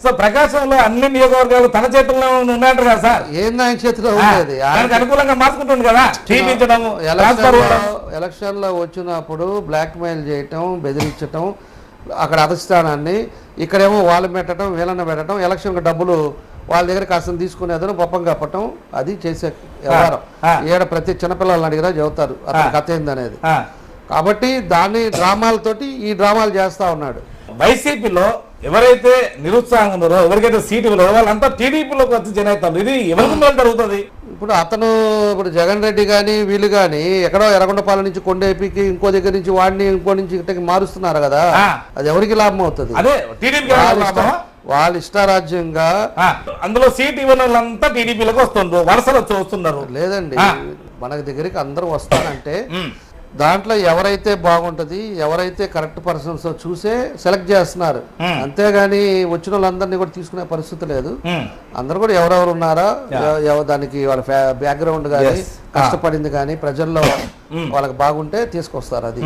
So ప్రకాశంలో అన్ని నియోజకవర్గాలు తన చేతుల్లో ఉన్నాయంటారు కదా సార్? ఏంది ఆయన చేతిలో ఉండేది? దానికి అనుకూలంగా మార్చుకుంటుంది కదా చూపించడం ఎలక్షన్లో ఎలక్షన్లో వచ్చినప్పుడు బ్లాక్ మెయిల్ చేయటం బెదిరించటం అక్కడ అధిష్టానాన్ని ఇక్కడేమో వాళ్ళు పెట్టడం వీళ్ళని పెట్టడం ఎలక్షన్కి డబ్బులు వాళ్ళ దగ్గర కాస్త తీసుకునేదని గొప్పం కప్పటం అది చేసే వ్యవహారం. ఈడ ప్రతి చిన్నపిల్లల్ని అడిగినా చెబుతారు అతని కథ ఏందనేది. కాబట్టి దాన్ని డ్రామాలతోటి ఈ డ్రామాలు చేస్తా ఉన్నాడు. వైసీపీలో ఎవరైతే నిరుత్సాహం ఉన్నారో ఎవరికైతే సీటు ఇవ్వలేదో వాళ్ళంతా టీడీపీలోకి వచ్చి జన అవుతారు ఇది ఎవరికి మేలు జరుగుతుంది ఇప్పుడు అతను ఇప్పుడు జగన్ రెడ్డి కానీ వీళ్ళు కానీ ఎక్కడో ఎర్రగొండపాలెం నుంచి కొండేపికి ఇంకో దగ్గర నుంచి వాడిని ఇంకో నుంచి ఇక్కడికి మారుస్తున్నారు కదా. అది ఎవరికి లాభం అవుతుంది? అదే టీడీపీ వాళ్ళ ఇష్ట- వాళ్ళ ఇష్టారాజ్యంగా అందులో సీట్ ఇవ్వని వాళ్ళంతా టీడీపీలోకి వస్తుండ్రు. వరుసలు వస్తున్నారు. లేదండి. ఆ. మన దగ్గరికి అందరూ వస్తారంటే. దాంట్లో ఎవరైతే బాగుంటది ఎవరైతే కరెక్ట్ పర్సన్స్ చూసే సెలెక్ట్ చేస్తున్నారు Hmm. అంతేగాని వచ్చిన వాళ్ళందరినీ కూడా తీసుకునే పరిస్థితి లేదు ఉమ్. అందరూ కూడా ఎవరెవరు ఉన్నారా దానికి వాళ్ళ బ్యాక్గ్రౌండ్ కానీ. కష్టపడింది కానీ ప్రజల్లో వాళ్ళకి బాగుంటే తీసుకొస్తారు అది.